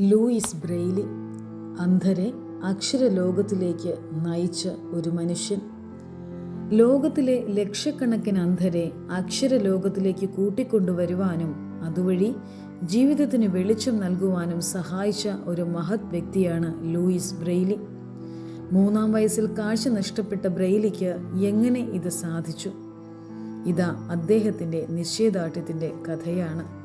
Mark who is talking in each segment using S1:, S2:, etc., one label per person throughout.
S1: Luis Braille അന്ധരെ അക്ഷരലോകത്തിലേക്ക് നയിച്ച ഒരു മനുഷ്യൻ. ലോകത്തിലെ ലക്ഷക്കണക്കിന് അന്ധരെ അക്ഷരലോകത്തിലേക്ക് കൂട്ടിക്കൊണ്ടുവരുവാനും അതുവഴി ജീവിതത്തിന് വെളിച്ചം നൽകുവാനും സഹായിച്ച ഒരു മഹത് വ്യക്തിയാണ് ലൂയിസ് ബ്രെയിലി. മൂന്നാം വയസ്സിൽ കാഴ്ച നഷ്ടപ്പെട്ട ബ്രെയിലിക്ക് എങ്ങനെ ഇത് സാധിച്ചു? ഇതാ അദ്ദേഹത്തിന്റെ നിശ്ചയദാർഢ്യത്തിന്റെ കഥയാണ്.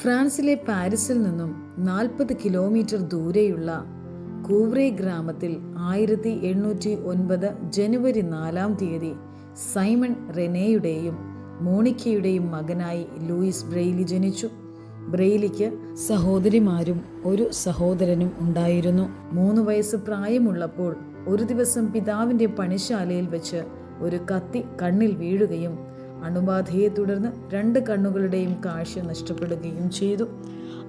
S1: ഫ്രാൻസിലെ പാരീസിൽ നിന്നും നാൽപ്പത് കിലോമീറ്റർ ദൂരെയുള്ള കൂവ്രെ ഗ്രാമത്തിൽ ആയിരത്തി എണ്ണൂറ്റി ഒൻപത് ജനുവരി നാലാം തീയതി സൈമൺ റെനേയുടെയും മോണിക്കയുടെയും മകനായി ലൂയിസ് ബ്രെയിലി ജനിച്ചു. ബ്രെയിലിക്ക് സഹോദരിമാരും ഒരു സഹോദരനും ഉണ്ടായിരുന്നു. മൂന്ന് വയസ്സ് പ്രായമുള്ളപ്പോൾ ഒരു ദിവസം പിതാവിന്റെ പണിശാലയിൽ വെച്ച് ഒരു കത്തി കണ്ണിൽ വീഴുകയും അണുബാധയെ തുടർന്ന് രണ്ട് കണ്ണുകളുടെയും കാഴ്ച നഷ്ടപ്പെടുകയും ചെയ്തു.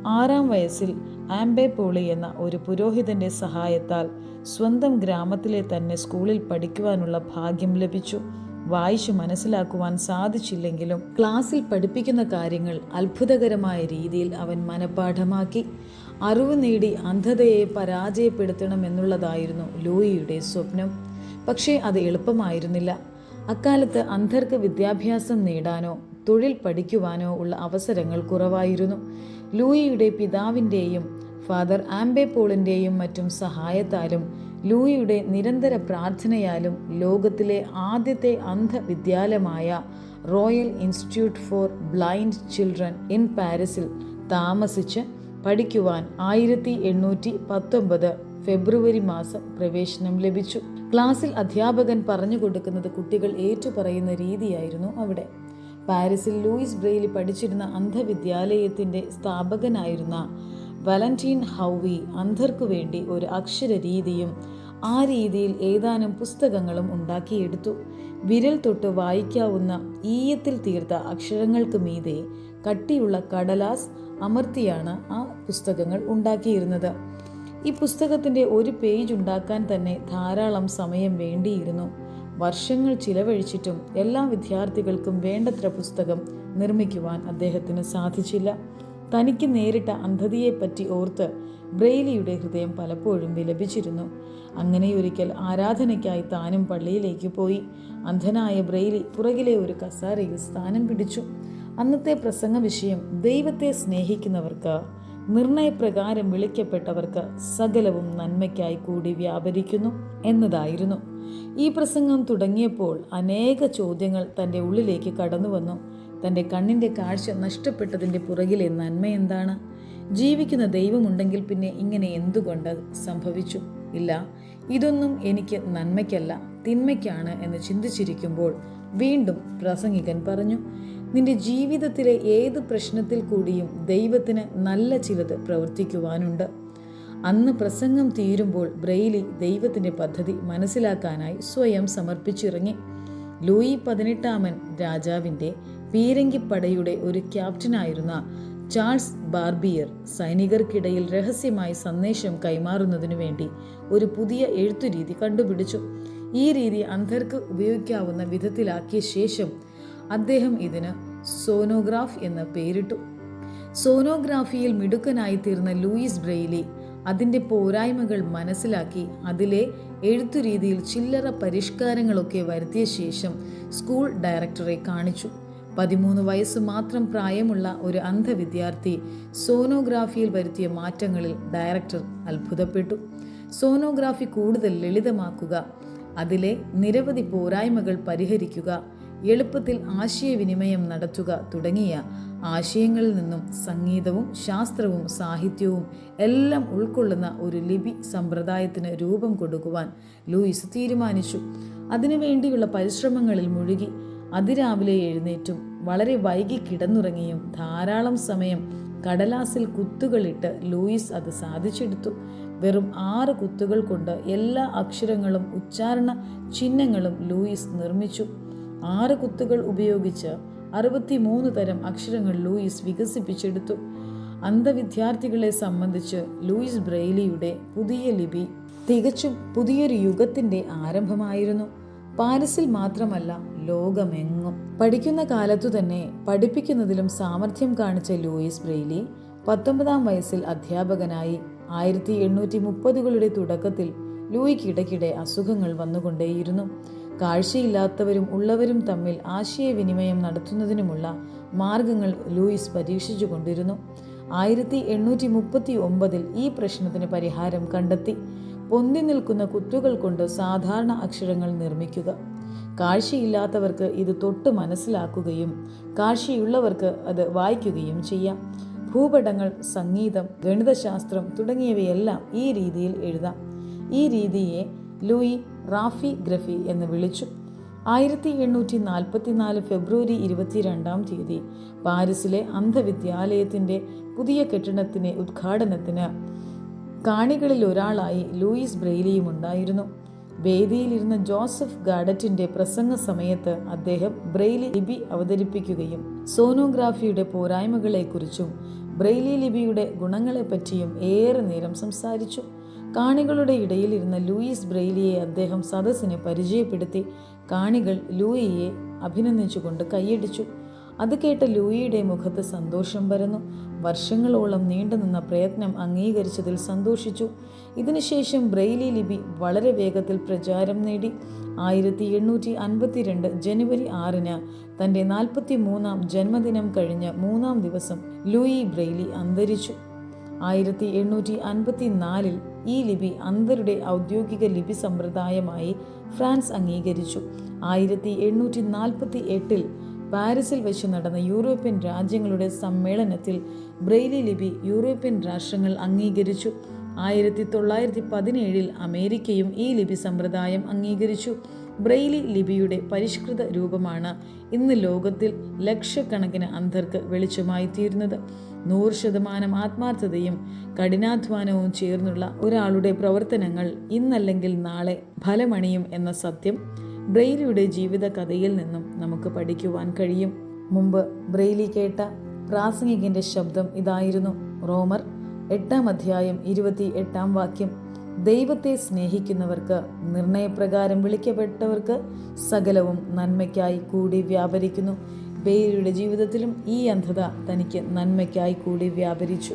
S1: ആറാം വയസ്സിൽ ആംബെ പോളി എന്ന ഒരു പുരോഹിതന്റെ സഹായത്താൽ സ്വന്തം ഗ്രാമത്തിലെ തന്നെ സ്കൂളിൽ പഠിക്കുവാനുള്ള ഭാഗ്യം ലഭിച്ചു. വായിച്ചു മനസ്സിലാക്കുവാൻ സാധിച്ചില്ലെങ്കിലും ക്ലാസ്സിൽ പഠിപ്പിക്കുന്ന കാര്യങ്ങൾ അത്ഭുതകരമായ രീതിയിൽ അവൻ മനഃപ്പാഠമാക്കി അറിവ് നേടി അന്ധതയെ പരാജയപ്പെടുത്തണമെന്നുള്ളതായിരുന്നു ലൂയിയുടെ സ്വപ്നം. പക്ഷേ അത് എളുപ്പമായിരുന്നില്ല. അക്കാലത്ത് അന്ധർക്ക് വിദ്യാഭ്യാസം നേടാനോ തൊഴിൽ പഠിക്കുവാനോ ഉള്ള അവസരങ്ങൾ കുറവായിരുന്നു. ലൂയിയുടെ പിതാവിന്റെയും ഫാദർ ആംബെ പോളിന്റെയും മറ്റും സഹായത്താലും ലൂയിയുടെ നിരന്തര പ്രാർത്ഥനയാലും ലോകത്തിലെ ആദ്യത്തെ അന്ധ വിദ്യാലയമായ royal institute for blind children in പാരീസിൽ താമസിച്ച് പഠിക്കുവാൻ ആയിരത്തി എണ്ണൂറ്റി പത്തൊമ്പത് ഫെബ്രുവരി മാസം പ്രവേശനം ലഭിച്ചു. ക്ലാസ്സിൽ അധ്യാപകൻ പറഞ്ഞു കൊടുക്കുന്നത് കുട്ടികൾ ഏറ്റുപറയുന്ന രീതിയായിരുന്നു അവിടെ. പാരീസിൽ ലൂയിസ് ബ്രെയിലി പഠിച്ചിരുന്ന അന്ധവിദ്യാലയത്തിന്റെ സ്ഥാപകനായിരുന്ന വലന്റീൻ ഹൗവി അന്ധർക്കു വേണ്ടി ഒരു അക്ഷര രീതിയും ആ രീതിയിൽ ഏതാനും പുസ്തകങ്ങളും ഉണ്ടാക്കിയെടുത്തു. വിരൽ തൊട്ട് വായിക്കാവുന്ന ഈയത്തിൽ തീർത്ത അക്ഷരങ്ങൾക്ക് മീതെ കട്ടിയുള്ള കടലാസ് അമർത്തിയാണ് ആ പുസ്തകങ്ങൾ ഉണ്ടാക്കിയിരുന്നത്. ഈ പുസ്തകത്തിന്റെ ഒരു പേജ് ഉണ്ടാക്കാൻ തന്നെ ധാരാളം സമയം വേണ്ടിയിരുന്നു. വർഷങ്ങൾ ചിലവഴിച്ചിട്ടും എല്ലാ വിദ്യാർത്ഥികൾക്കും വേണ്ടത്ര പുസ്തകം നിർമ്മിക്കുവാൻ അദ്ദേഹത്തിന് സാധിച്ചില്ല. തനിക്ക് നേരിട്ട അന്ധതയെപ്പറ്റി ഓർത്ത് ബ്രെയിലിയുടെ ഹൃദയം പലപ്പോഴും വിലപിച്ചിരുന്നു. അങ്ങനെയൊരിക്കൽ ആരാധനയ്ക്കായി താനും പള്ളിയിലേക്ക് പോയി. അന്ധനായ ബ്രെയിലി പുറകിലെ ഒരു കസാരയിൽ സ്ഥാനം പിടിച്ചു. അന്നത്തെ പ്രസംഗ വിഷയം ദൈവത്തെ സ്നേഹിക്കുന്നവർക്ക് നിർണയപ്രകാരം വിളിക്കപ്പെട്ടവർക്ക് സകലവും നന്മയ്ക്കായി കൂടി വ്യാപരിക്കുന്നു എന്നതായിരുന്നു. ഈ പ്രസംഗം തുടങ്ങിയപ്പോൾ അനേക ചോദ്യങ്ങൾ തന്റെ ഉള്ളിലേക്ക് കടന്നുവന്നു തന്റെ കണ്ണിന്റെ കാഴ്ച നഷ്ടപ്പെട്ടതിന്റെ പുറകിലെ നന്മ എന്താണ്? ജീവിക്കുന്ന ദൈവമുണ്ടെങ്കിൽ പിന്നെ ഇങ്ങനെ എന്തുകൊണ്ട് സംഭവിച്ചു? ഇല്ല ഇതൊന്നും എനിക്ക് നന്മയ്ക്കല്ല തിന്മയ്ക്കാണ് എന്ന് ചിന്തിച്ചിരിക്കുമ്പോൾ വീണ്ടും പ്രസംഗികൻ പറഞ്ഞു നിന്റെ ജീവിതത്തിലെ ഏത് പ്രശ്നത്തിൽ കൂടിയും ദൈവത്തിന് നല്ല ചിലത് പ്രവർത്തിക്കുവാനുണ്ട്. അന്ന് പ്രസംഗം തീരുമ്പോൾ ബ്രെയിലി ദൈവത്തിന്റെ പദ്ധതി മനസ്സിലാക്കാനായി സ്വയം സമർപ്പിച്ചിറങ്ങി. ലൂയി പതിനെട്ടാമൻ രാജാവിന്റെ പീരങ്കിപ്പടയുടെ ഒരു ക്യാപ്റ്റനായിരുന്ന ചാൾസ് ബാർബിയർ സൈനികർക്കിടയിൽ രഹസ്യമായി സന്ദേശം കൈമാറുന്നതിനു വേണ്ടി ഒരു പുതിയ എഴുത്തുരീതി കണ്ടുപിടിച്ചു. ഈ രീതി അന്ധർക്ക് ഉപയോഗിക്കാവുന്ന വിധത്തിലാക്കിയ ശേഷം അദ്ദേഹം ഇതിന് സോനോഗ്രാഫ് എന്ന് പേരിട്ടു. സോനോഗ്രാഫിയിൽ മിടുക്കനായി തീർന്ന ലൂയിസ് ബ്രെയിലി അതിന്റെ പോരായ്മകൾ മനസ്സിലാക്കി അതിലെ എഴുത്തുരീതിയിൽ ചില്ലറ പരിഷ്കാരങ്ങളൊക്കെ വരുത്തിയ ശേഷം സ്കൂൾ ഡയറക്ടറെ കാണിച്ചു. പതിമൂന്ന് വയസ്സ് മാത്രം പ്രായമുള്ള ഒരു അന്ധ വിദ്യാർത്ഥി സോനോഗ്രാഫിയിൽ വരുത്തിയ മാറ്റങ്ങളിൽ ഡയറക്ടർ അത്ഭുതപ്പെട്ടു. സോനോഗ്രാഫി കൂടുതൽ ലളിതമാക്കുക അതിലെ നിരവധി പോരായ്മകൾ പരിഹരിക്കുക എളുപ്പത്തിൽ ആശയവിനിമയം നടത്തുക തുടങ്ങിയ ആശയങ്ങളിൽ നിന്നും സംഗീതവും ശാസ്ത്രവും സാഹിത്യവും എല്ലാം ഉൾക്കൊള്ളുന്ന ഒരു ലിപി സമ്പ്രദായത്തിന് രൂപം കൊടുക്കുവാൻ ലൂയിസ് തീരുമാനിച്ചു. അതിനുവേണ്ടിയുള്ള പരിശ്രമങ്ങളിൽ മുഴുകി അതിരാവിലെ എഴുന്നേറ്റും വളരെ വൈകി കിടന്നുറങ്ങിയും ധാരാളം സമയം കടലാസിൽ കുത്തുകളിട്ട് ലൂയിസ് അത് സാധിച്ചെടുത്തു. വെറും ആറ് കുത്തുകൾ കൊണ്ട് എല്ലാ അക്ഷരങ്ങളും ഉച്ചാരണ ചിഹ്നങ്ങളും ലൂയിസ് നിർമ്മിച്ചു. ആറ് കുത്തുകൾ ഉപയോഗിച്ച് അറുപത്തിമൂന്ന് തരം അക്ഷരങ്ങൾ ലൂയിസ് വികസിപ്പിച്ചെടുത്തു. അന്ധവിദ്യാർത്ഥികളെ സംബന്ധിച്ച് ലൂയിസ് ബ്രെയിലിയുടെ പുതിയ ലിപി തികച്ചും പുതിയൊരു യുഗത്തിന്റെ ആരംഭമായിരുന്നു. പാരിസിൽ മാത്രമല്ല ലോകമെങ്ങും. പഠിക്കുന്ന കാലത്തു തന്നെ പഠിപ്പിക്കുന്നതിലും സാമർഥ്യം കാണിച്ച ലൂയിസ് ബ്രെയിലി പത്തൊമ്പതാം വയസ്സിൽ അധ്യാപകനായി. ആയിരത്തി എണ്ണൂറ്റി മുപ്പതുകളുടെ തുടക്കത്തിൽ ലൂയിക്ക് ഇടയ്ക്കിടെ അസുഖങ്ങൾ വന്നുകൊണ്ടേയിരുന്നു. കാഴ്ചയില്ലാത്തവരും ഉള്ളവരും തമ്മിൽ ആശയവിനിമയം നടത്തുന്നതിനുമുള്ള മാർഗങ്ങൾ ലൂയിസ് പരീക്ഷിച്ചു കൊണ്ടിരുന്നു ആയിരത്തി എണ്ണൂറ്റി മുപ്പത്തി ഒമ്പതിൽ ഈ പ്രശ്നത്തിന് പരിഹാരം കണ്ടെത്തി. പൊന്തി നിൽക്കുന്ന കുത്തുകൾ കൊണ്ട് സാധാരണ അക്ഷരങ്ങൾ നിർമ്മിക്കുക. കാഴ്ചയില്ലാത്തവർക്ക് ഇത് തൊട്ട് മനസ്സിലാക്കുകയും കാഴ്ചയുള്ളവർക്ക് അത് വായിക്കുകയും ചെയ്യാം. ഭൂപടങ്ങൾ സംഗീതം ഗണിതശാസ്ത്രം തുടങ്ങിയവയെല്ലാം ഈ രീതിയിൽ എഴുതാം. ഈ രീതിയെ ലൂയി റാഫി ഗ്രഫി എന്ന് വിളിച്ചു. ആയിരത്തി എണ്ണൂറ്റി നാൽപ്പത്തിനാല് ഫെബ്രുവരി ഇരുപത്തിരണ്ടാം തീയതി പാരീസിലെ അന്ധവിദ്യാലയത്തിന്റെ പുതിയ കെട്ടിടത്തിന് ഉദ്ഘാടനത്തിന് കാണികളിൽ ഒരാളായി ലൂയിസ് ബ്രെയിലിയും ഉണ്ടായിരുന്നു. വേദിയിലിരുന്ന ജോസഫ് ഗാഡറ്റിന്റെ പ്രസംഗ സമയത്ത് അദ്ദേഹം ബ്രെയിലി ലിപി അവതരിപ്പിക്കുകയും സോനോഗ്രാഫിയുടെ പോരായ്മകളെക്കുറിച്ചും ബ്രെയിലി ലിപിയുടെ ഗുണങ്ങളെപ്പറ്റിയും ഏറെ നേരം സംസാരിച്ചു. കാണികളുടെ ഇടയിൽ ഇരുന്ന ലൂയിസ് ബ്രെയിലിയെ അദ്ദേഹം സദസ്സിനെ പരിചയപ്പെടുത്തി കാണികൾ ലൂയിയെ അഭിനന്ദിച്ചുകൊണ്ട് കൈയടിച്ചു. അത് കേട്ട ലൂയിയുടെ മുഖത്ത് സന്തോഷം പരന്നു. വർഷങ്ങളോളം നീണ്ടുനിന്ന പ്രയത്നം അംഗീകരിച്ചതിൽ സന്തോഷിച്ചു. ഇതിനുശേഷം ബ്രെയിലി ലിപി വളരെ വേഗത്തിൽ പ്രചാരം നേടി. ആയിരത്തി എണ്ണൂറ്റി അൻപത്തിരണ്ട് ജനുവരി ആറിന് തന്റെ നാൽപ്പത്തി മൂന്നാം ജന്മദിനം കഴിഞ്ഞ മൂന്നാം ദിവസം ലൂയി ബ്രെയിലി അന്തരിച്ചു. ആയിരത്തി എണ്ണൂറ്റി അൻപത്തി നാലിൽ ഈ ലിപി അന്ധരുടെ ഔദ്യോഗിക ലിപി സമ്പ്രദായമായി ഫ്രാൻസ് അംഗീകരിച്ചു. ആയിരത്തി എണ്ണൂറ്റി നാൽപ്പത്തി എട്ടിൽ പാരീസിൽ വെച്ച് നടന്ന യൂറോപ്യൻ രാജ്യങ്ങളുടെ സമ്മേളനത്തിൽ ബ്രെയിലി ലിപി യൂറോപ്യൻ രാഷ്ട്രങ്ങൾ അംഗീകരിച്ചു. ആയിരത്തി തൊള്ളായിരത്തി പതിനേഴിൽ അമേരിക്കയും ഈ ലിപി സമ്പ്രദായം അംഗീകരിച്ചു. ബ്രെയിലി ലിപിയുടെ പരിഷ്കൃത രൂപമാണ് ഇന്ന് ലോകത്തിൽ ലക്ഷക്കണക്കിന് അന്ധർക്ക് വെളിച്ചമായി തീരുന്നത് നൂറ് ശതമാനം ആത്മാർത്ഥതയും കഠിനാധ്വാനവും ചേർന്നുള്ള ഒരാളുടെ പ്രവർത്തനങ്ങൾ ഇന്നല്ലെങ്കിൽ നാളെ ഫലമണിയും എന്ന സത്യം ബ്രെയിലിയുടെ ജീവിത കഥയിൽ നിന്നും നമുക്ക് പഠിക്കുവാൻ കഴിയും. മുമ്പ് ബ്രെയിലി കേട്ട പ്രാസംഗികന്റെ ശബ്ദം ഇതായിരുന്നു. റോമർ എട്ടാം അധ്യായം ഇരുപത്തി എട്ടാം വാക്യം. ദൈവത്തെ സ്നേഹിക്കുന്നവർക്ക് നിർണയപ്രകാരം വിളിക്കപ്പെട്ടവർക്ക് സകലവും നന്മയ്ക്കായി കൂടി വ്യാപരിക്കുന്നു. ബെയിലിയുടെ ജീവിതത്തിലും ഈ അന്ധത തനിക്ക് നന്മയ്ക്കായി കൂടി വ്യാപരിച്ചു.